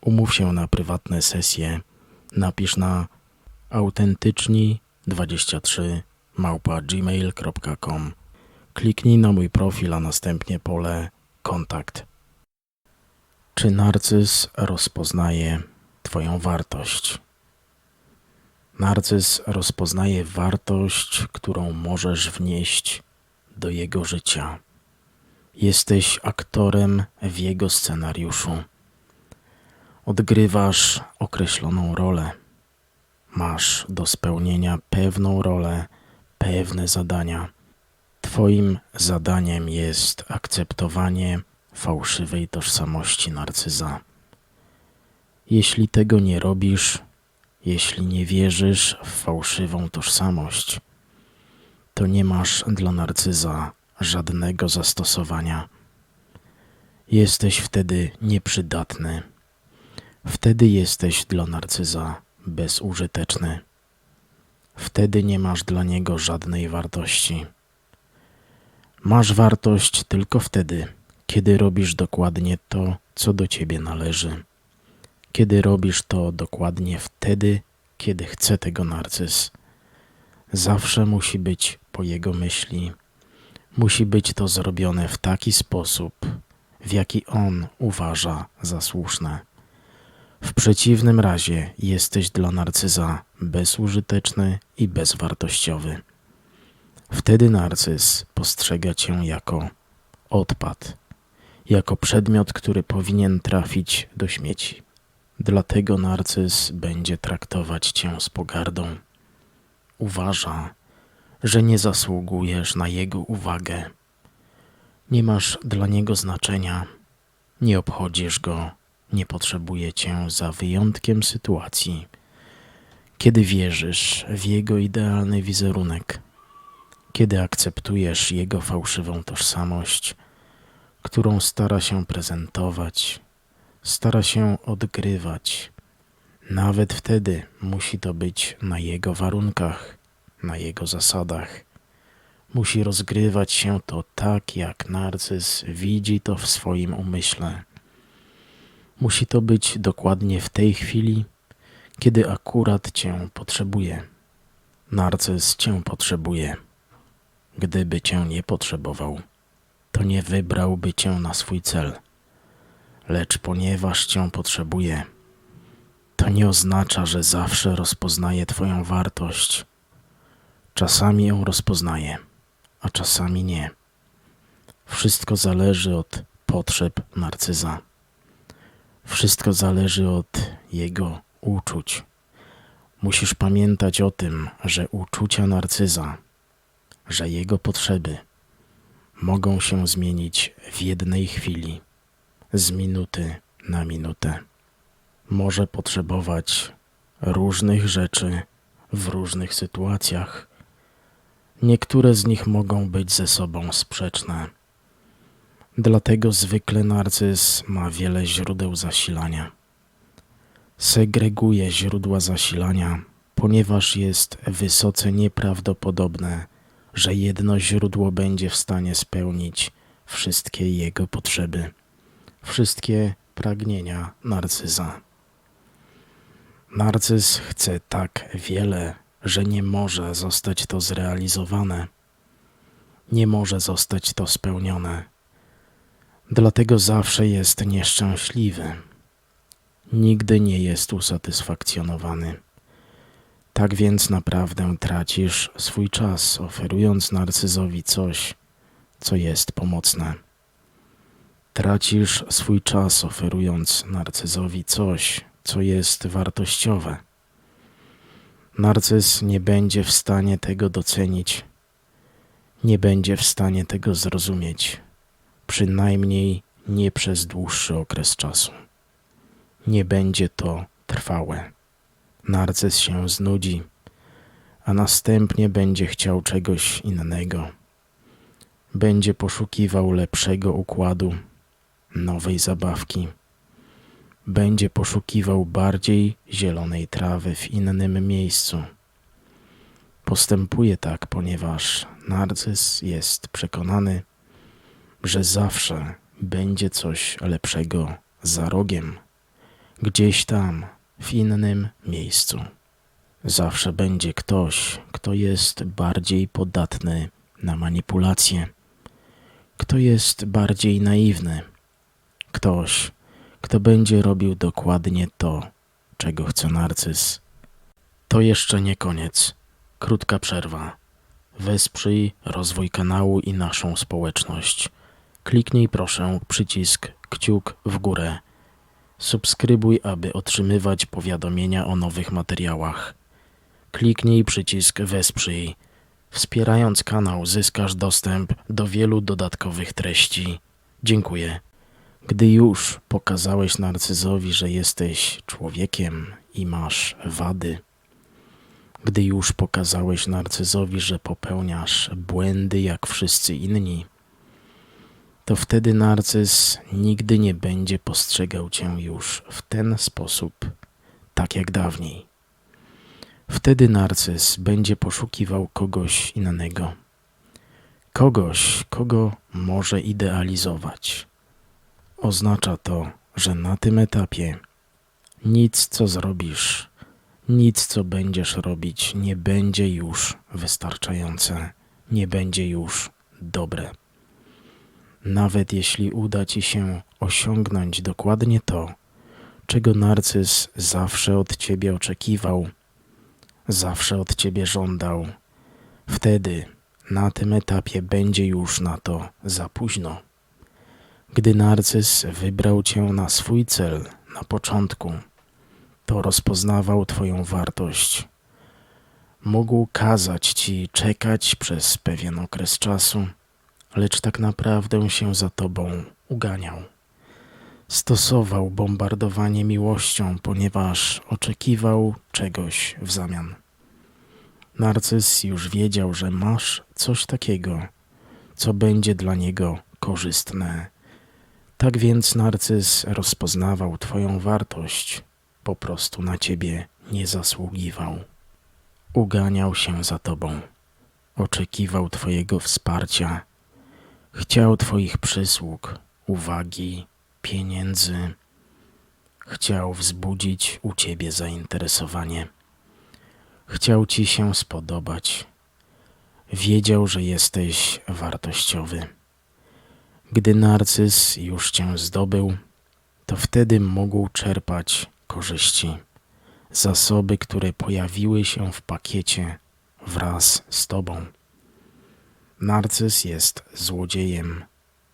Umów się na prywatne sesje. Napisz na autentyczni23 małpa gmail.com. Kliknij na mój profil, a następnie pole kontakt. Czy narcyz rozpoznaje Twoją wartość? Narcyz rozpoznaje wartość, którą możesz wnieść do jego życia. Jesteś aktorem w jego scenariuszu. Odgrywasz określoną rolę. Masz do spełnienia pewną rolę, pewne zadania. Twoim zadaniem jest akceptowanie fałszywej tożsamości narcyza. Jeśli tego nie robisz, jeśli nie wierzysz w fałszywą tożsamość, to nie masz dla narcyza żadnego zastosowania. Jesteś wtedy nieprzydatny. Wtedy jesteś dla narcyza bezużyteczny. Wtedy nie masz dla niego żadnej wartości. Masz wartość tylko wtedy, kiedy robisz dokładnie to, co do ciebie należy. Kiedy robisz to dokładnie wtedy, kiedy chce tego narcyz. Zawsze musi być po jego myśli. Musi być to zrobione w taki sposób, w jaki on uważa za słuszne. W przeciwnym razie jesteś dla narcyza bezużyteczny i bezwartościowy. Wtedy narcyz postrzega cię jako odpad, jako przedmiot, który powinien trafić do śmieci. Dlatego narcyz będzie traktować cię z pogardą. Uważa, że nie zasługujesz na jego uwagę. Nie masz dla niego znaczenia, nie obchodzisz go, nie potrzebuje cię za wyjątkiem sytuacji, kiedy wierzysz w jego idealny wizerunek, kiedy akceptujesz jego fałszywą tożsamość, którą stara się prezentować, stara się odgrywać. Nawet wtedy musi to być na jego warunkach, na jego zasadach. Musi rozgrywać się to tak, jak narcyz widzi to w swoim umyśle. Musi to być dokładnie w tej chwili, kiedy akurat cię potrzebuje. Narcyz cię potrzebuje. Gdyby cię nie potrzebował, to nie wybrałby cię na swój cel. Lecz ponieważ cię potrzebuje, to nie oznacza, że zawsze rozpoznaje Twoją wartość. Czasami ją rozpoznaje, a czasami nie. Wszystko zależy od potrzeb narcyza. Wszystko zależy od jego uczuć. Musisz pamiętać o tym, że uczucia narcyza, że jego potrzeby mogą się zmienić w jednej chwili, z minuty na minutę. Może potrzebować różnych rzeczy w różnych sytuacjach. Niektóre z nich mogą być ze sobą sprzeczne Dlatego zwykle narcyz ma wiele źródeł zasilania. Segreguje źródła zasilania, ponieważ jest wysoce nieprawdopodobne, że jedno źródło będzie w stanie spełnić wszystkie jego potrzeby, wszystkie pragnienia narcyza. Narcyz chce tak wiele, że nie może zostać to zrealizowane, nie może zostać to spełnione Dlatego zawsze jest nieszczęśliwy. Nigdy nie jest usatysfakcjonowany. Tak więc naprawdę tracisz swój czas, oferując narcyzowi coś, co jest pomocne. Tracisz swój czas, oferując narcyzowi coś, co jest wartościowe. Narcyz nie będzie w stanie tego docenić, nie będzie w stanie tego zrozumieć przynajmniej nie przez dłuższy okres czasu. nie będzie to trwałe. Narcyz się znudzi, a następnie będzie chciał czegoś innego. Będzie poszukiwał lepszego układu, nowej zabawki. Będzie poszukiwał bardziej zielonej trawy w innym miejscu. Postępuje tak, ponieważ narcyz jest przekonany, że zawsze będzie coś lepszego za rogiem, gdzieś tam, w innym miejscu. Zawsze będzie ktoś, kto jest bardziej podatny na manipulacje, kto jest bardziej naiwny, ktoś, kto będzie robił dokładnie to, czego chce narcyz. To jeszcze nie koniec. Krótka przerwa. Wesprzyj rozwój kanału i naszą społeczność. Kliknij proszę przycisk kciuk w górę. Subskrybuj, aby otrzymywać powiadomienia o nowych materiałach. Kliknij przycisk Wesprzyj. Wspierając kanał zyskasz dostęp do wielu dodatkowych treści. Dziękuję. Gdy już pokazałeś narcyzowi, że jesteś człowiekiem i masz wady, gdy już pokazałeś narcyzowi, że popełniasz błędy jak wszyscy inni, to wtedy narcyz nigdy nie będzie postrzegał cię już w ten sposób, tak jak dawniej. Wtedy narcyz będzie poszukiwał kogoś innego. Kogoś, kogo może idealizować. Oznacza to, że na tym etapie nic, co zrobisz, nic, co będziesz robić, nie będzie już wystarczające, nie będzie już dobre. Nawet jeśli uda ci się osiągnąć dokładnie to, czego narcyz zawsze od ciebie oczekiwał, zawsze od ciebie żądał, wtedy na tym etapie będzie już na to za późno. Gdy narcyz wybrał cię na swój cel na początku, to rozpoznawał Twoją wartość. Mógł kazać Ci czekać przez pewien okres czasu, lecz tak naprawdę się za Tobą uganiał. Stosował bombardowanie miłością, ponieważ oczekiwał czegoś w zamian. Narcyz już wiedział, że masz coś takiego, co będzie dla niego korzystne. Tak więc narcyz rozpoznawał Twoją wartość, po prostu na Ciebie nie zasługiwał. Uganiał się za Tobą, oczekiwał Twojego wsparcia, chciał Twoich przysług, uwagi, pieniędzy, chciał wzbudzić u Ciebie zainteresowanie. Chciał Ci się spodobać. Wiedział, że jesteś wartościowy. Gdy narcyz już Cię zdobył, to wtedy mógł czerpać korzyści, zasoby, które pojawiły się w pakiecie wraz z Tobą. Narcyz jest złodziejem,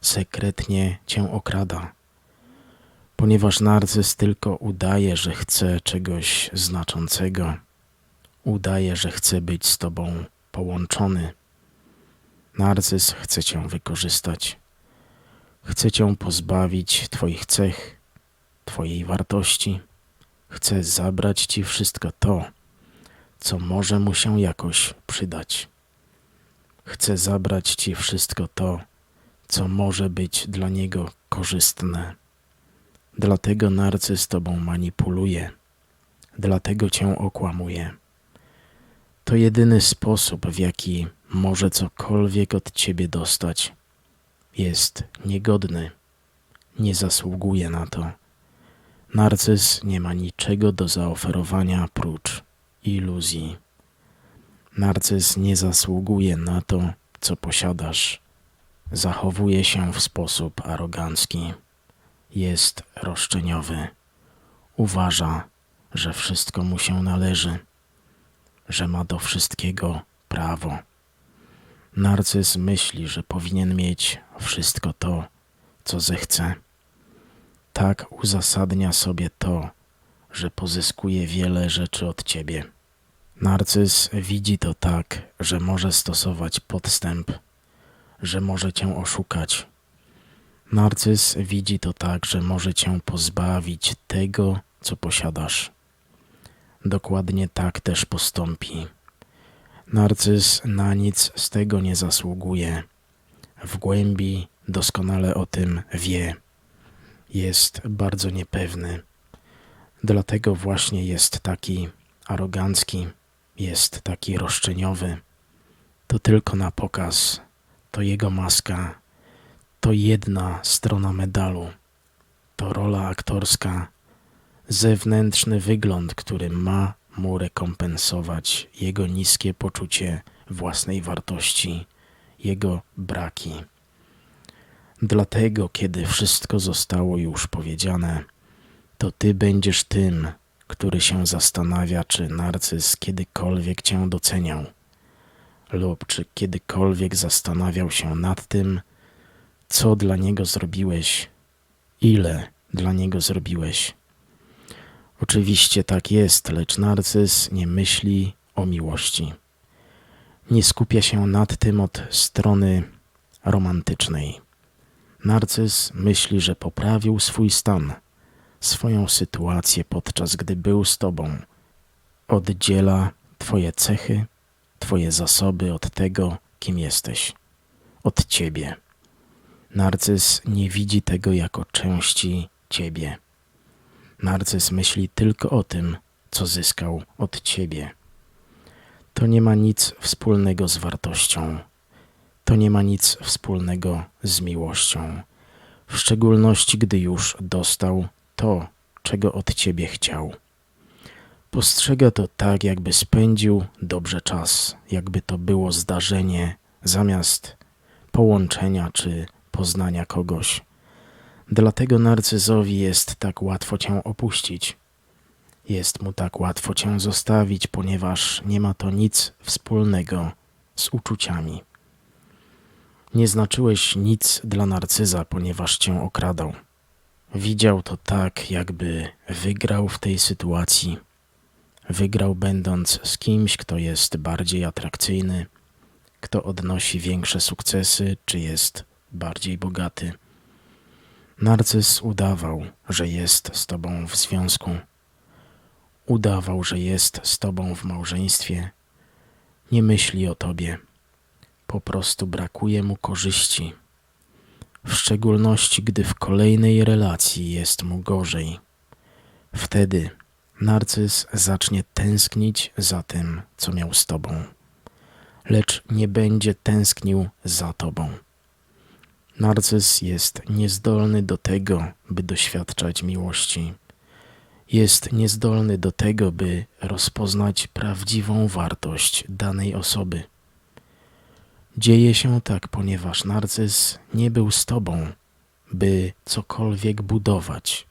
sekretnie Cię okrada, ponieważ narcyz tylko udaje, że chce czegoś znaczącego udaje, że chce być z Tobą połączony. Narcyz chce Cię wykorzystać. Chce Cię pozbawić Twoich cech, Twojej wartości. Chce zabrać Ci wszystko to, co może mu się jakoś przydać. Chce zabrać Ci wszystko to, co może być dla niego korzystne. Dlatego narcyz Tobą manipuluje, dlatego Cię okłamuje. To jedyny sposób, w jaki może cokolwiek od ciebie dostać. Jest niegodny, nie zasługuje na to. Narcyz nie ma niczego do zaoferowania prócz iluzji. Narcyz nie zasługuje na to, co posiadasz. Zachowuje się w sposób arogancki. Jest roszczeniowy. Uważa, że wszystko mu się należy że ma do wszystkiego prawo. Narcyz myśli, że powinien mieć wszystko to, co zechce. Tak uzasadnia sobie to, że pozyskuje wiele rzeczy od ciebie. Narcyz widzi to tak, że może stosować podstęp, że może cię oszukać. Narcyz widzi to tak, że może cię pozbawić tego, co posiadasz. Dokładnie tak też postąpi. Narcyz na nic z tego nie zasługuje. W głębi doskonale o tym wie. Jest bardzo niepewny. Dlatego właśnie jest taki arogancki, jest taki roszczeniowy. To tylko na pokaz, to jego maska, to jedna strona medalu, to rola aktorska, zewnętrzny wygląd, który ma mu rekompensować jego niskie poczucie własnej wartości, jego braki. Dlatego, kiedy wszystko zostało już powiedziane, to ty będziesz tym, który się zastanawia, czy narcyz kiedykolwiek cię doceniał, lub czy kiedykolwiek zastanawiał się nad tym, co dla niego zrobiłeś, ile dla niego zrobiłeś. Oczywiście tak jest, lecz narcyz nie myśli o miłości. Nie skupia się nad tym od strony romantycznej. Narcyz myśli, że poprawił swój stan, swoją sytuację podczas gdy był z tobą. Oddziela Twoje cechy, Twoje zasoby od tego, kim jesteś, od Ciebie. Narcyz nie widzi tego jako części Ciebie. Narcyz myśli tylko o tym, co zyskał od Ciebie. To nie ma nic wspólnego z wartością. To nie ma nic wspólnego z miłością, w szczególności gdy już dostał to, czego od Ciebie chciał. Postrzega to tak, jakby spędził dobrze czas, jakby to było zdarzenie zamiast połączenia czy poznania kogoś. Dlatego narcyzowi jest tak łatwo cię opuścić. Jest mu tak łatwo cię zostawić, ponieważ nie ma to nic wspólnego z uczuciami. Nie znaczyłeś nic dla narcyza, ponieważ cię okradał. Widział to tak, jakby wygrał w tej sytuacji. Wygrał będąc z kimś, kto jest bardziej atrakcyjny, kto odnosi większe sukcesy, czy jest bardziej bogaty. Narcyz udawał, że jest z tobą w związku. Udawał, że jest z tobą w małżeństwie. Nie myśli o tobie. Po prostu brakuje mu korzyści. W szczególności, gdy w kolejnej relacji jest mu gorzej. Wtedy narcyz zacznie tęsknić za tym, co miał z tobą, lecz nie będzie tęsknił za tobą. Narcyz jest niezdolny do tego, by doświadczać miłości. Jest niezdolny do tego, by rozpoznać prawdziwą wartość danej osoby. Dzieje się tak, ponieważ narcyz nie był z tobą, by cokolwiek budować.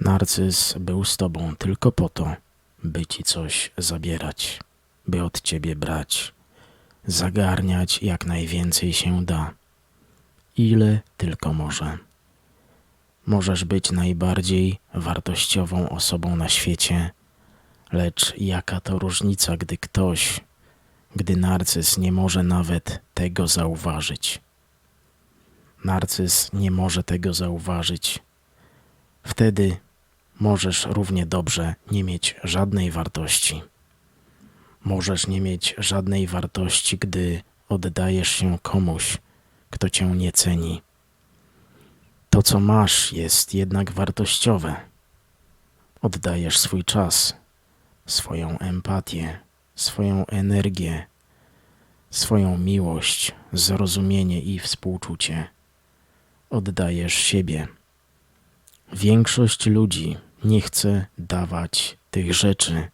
Narcyz był z tobą tylko po to, by ci coś zabierać, by od ciebie brać, zagarniać jak najwięcej się da ile tylko może. Możesz być najbardziej wartościową osobą na świecie, lecz jaka to różnica, gdy ktoś, gdy narcyz nie może nawet tego zauważyć. Narcyz nie może tego zauważyć. Wtedy możesz równie dobrze nie mieć żadnej wartości. Możesz nie mieć żadnej wartości, gdy oddajesz się komuś, kto cię nie ceni. To, co masz, jest jednak wartościowe. Oddajesz swój czas, swoją empatię, swoją energię, swoją miłość, zrozumienie i współczucie. Oddajesz siebie. Większość ludzi nie chce dawać tych rzeczy,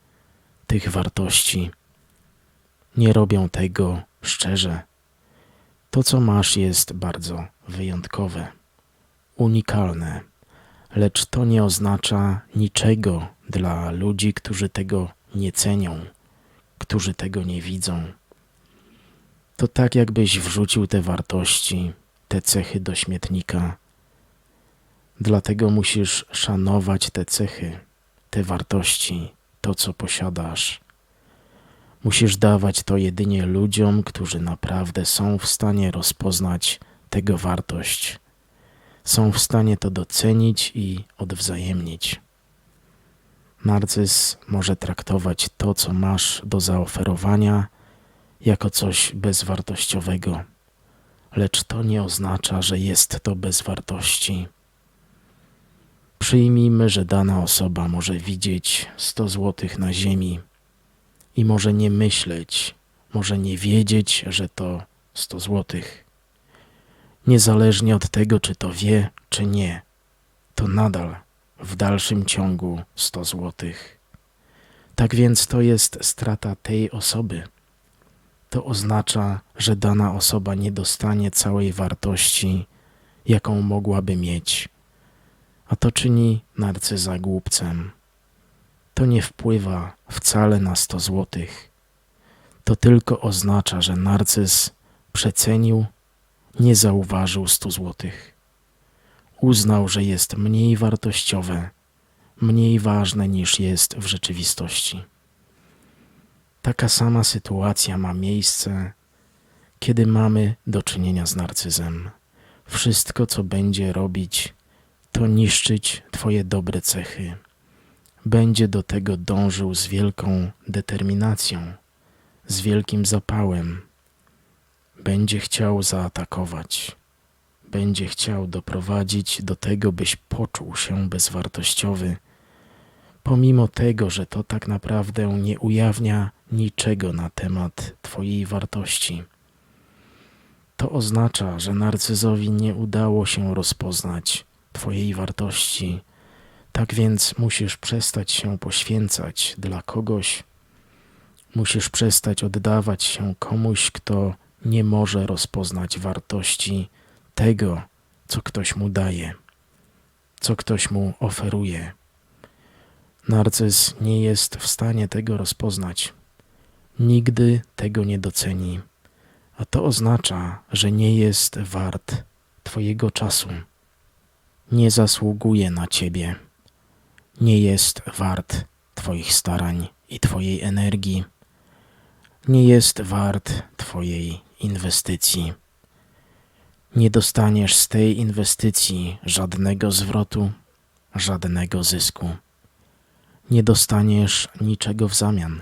tych wartości. Nie robią tego szczerze. To, co masz, jest bardzo wyjątkowe, unikalne, lecz to nie oznacza niczego dla ludzi, którzy tego nie cenią, którzy tego nie widzą. To tak, jakbyś wrzucił te wartości, te cechy do śmietnika. Dlatego musisz szanować te cechy, te wartości, to, co posiadasz Musisz dawać to jedynie ludziom, którzy naprawdę są w stanie rozpoznać tego wartość. są w stanie to docenić i odwzajemnić. Narcyz może traktować to, co masz do zaoferowania, jako coś bezwartościowego, lecz to nie oznacza, że jest to bez wartości. Przyjmijmy, że dana osoba może widzieć 100 złotych na ziemi i może nie myśleć, może nie wiedzieć, że to 100 złotych. Niezależnie od tego, czy to wie, czy nie, to nadal w dalszym ciągu 100 złotych. Tak więc to jest strata tej osoby. To oznacza, że dana osoba nie dostanie całej wartości, jaką mogłaby mieć, a to czyni narcyza głupcem. To nie wpływa wcale na 100 złotych. To tylko oznacza, że narcyz przecenił, nie zauważył 100 złotych uznał, że jest mniej wartościowe, mniej ważne niż jest w rzeczywistości. Taka sama sytuacja ma miejsce, kiedy mamy do czynienia z narcyzem. Wszystko, co będzie robić, to niszczyć Twoje dobre cechy. Będzie do tego dążył z wielką determinacją, z wielkim zapałem. Będzie chciał zaatakować będzie chciał doprowadzić do tego, byś poczuł się bezwartościowy, pomimo tego, że to tak naprawdę nie ujawnia niczego na temat Twojej wartości. To oznacza, że narcyzowi nie udało się rozpoznać Twojej wartości, tak więc musisz przestać się poświęcać dla kogoś, musisz przestać oddawać się komuś, kto nie może rozpoznać wartości tego, co ktoś mu daje, co ktoś mu oferuje. Narcyz nie jest w stanie tego rozpoznać. Nigdy tego nie doceni, a to oznacza, że nie jest wart Twojego czasu. Nie zasługuje na Ciebie. Nie jest wart Twoich starań i Twojej energii. Nie jest wart Twojej inwestycji nie dostaniesz z tej inwestycji żadnego zwrotu, żadnego zysku. Nie dostaniesz niczego w zamian,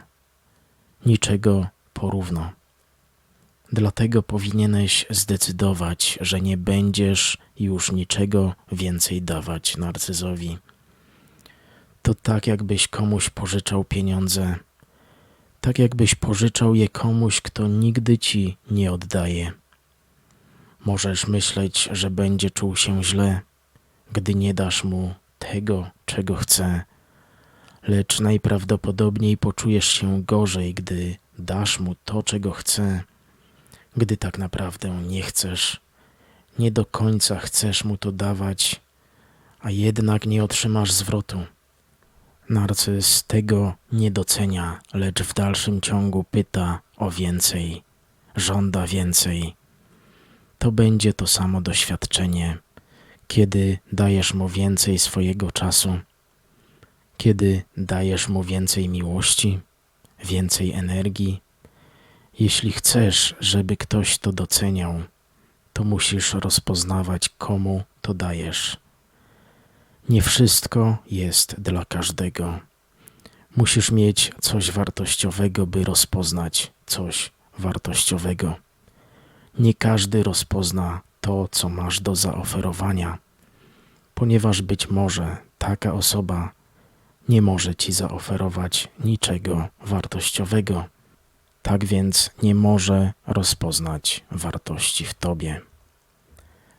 niczego porówno. Dlatego powinieneś zdecydować, że nie będziesz już niczego więcej dawać narcyzowi. To tak, jakbyś komuś pożyczał pieniądze, tak jakbyś pożyczał je komuś, kto nigdy ci nie oddaje. Możesz myśleć, że będzie czuł się źle, gdy nie dasz mu tego, czego chce, lecz najprawdopodobniej poczujesz się gorzej, gdy dasz mu to, czego chce, gdy tak naprawdę nie chcesz, nie do końca chcesz mu to dawać, a jednak nie otrzymasz zwrotu. Narcyz tego nie docenia, lecz w dalszym ciągu pyta o więcej, żąda więcej to będzie to samo doświadczenie, kiedy dajesz mu więcej swojego czasu, kiedy dajesz mu więcej miłości, więcej energii. Jeśli chcesz, żeby ktoś to doceniał, to musisz rozpoznawać, komu to dajesz. Nie wszystko jest dla każdego. Musisz mieć coś wartościowego, by rozpoznać coś wartościowego. Nie każdy rozpozna to, co masz do zaoferowania, ponieważ być może taka osoba nie może ci zaoferować niczego wartościowego, tak więc nie może rozpoznać wartości w tobie.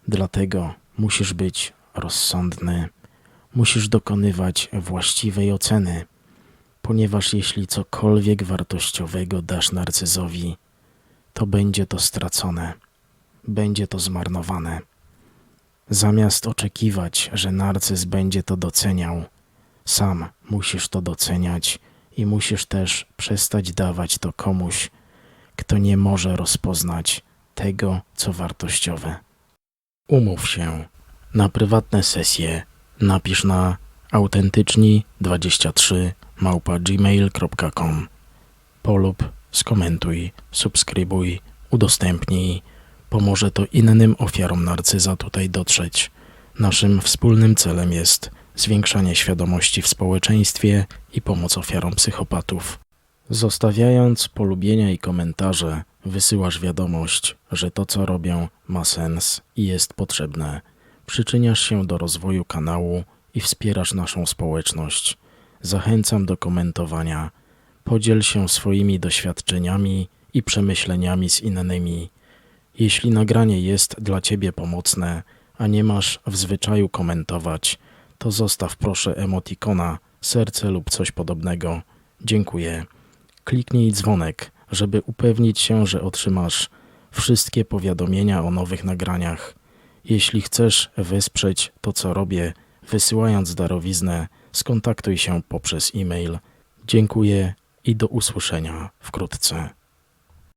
Dlatego musisz być rozsądny, musisz dokonywać właściwej oceny, ponieważ jeśli cokolwiek wartościowego dasz narcyzowi, to będzie to stracone, będzie to zmarnowane. Zamiast oczekiwać, że narcyz będzie to doceniał, sam musisz to doceniać i musisz też przestać dawać to komuś, kto nie może rozpoznać tego, co wartościowe. Umów się na prywatne sesje. Napisz na autentyczni23 małpa gmail.com polub skomentuj, subskrybuj, udostępnij. Pomoże to innym ofiarom narcyza tutaj dotrzeć. Naszym wspólnym celem jest zwiększanie świadomości w społeczeństwie i pomoc ofiarom psychopatów. Zostawiając polubienia i komentarze, wysyłasz wiadomość, że to co robię ma sens i jest potrzebne. Przyczyniasz się do rozwoju kanału i wspierasz naszą społeczność. Zachęcam do komentowania. Podziel się swoimi doświadczeniami i przemyśleniami z innymi. Jeśli nagranie jest dla Ciebie pomocne, a nie masz w zwyczaju komentować, to zostaw proszę emotikona, serce lub coś podobnego. Dziękuję. Kliknij dzwonek, żeby upewnić się, że otrzymasz wszystkie powiadomienia o nowych nagraniach. Jeśli chcesz wesprzeć to, co robię, wysyłając darowiznę, skontaktuj się poprzez e-mail. Dziękuję i do usłyszenia wkrótce.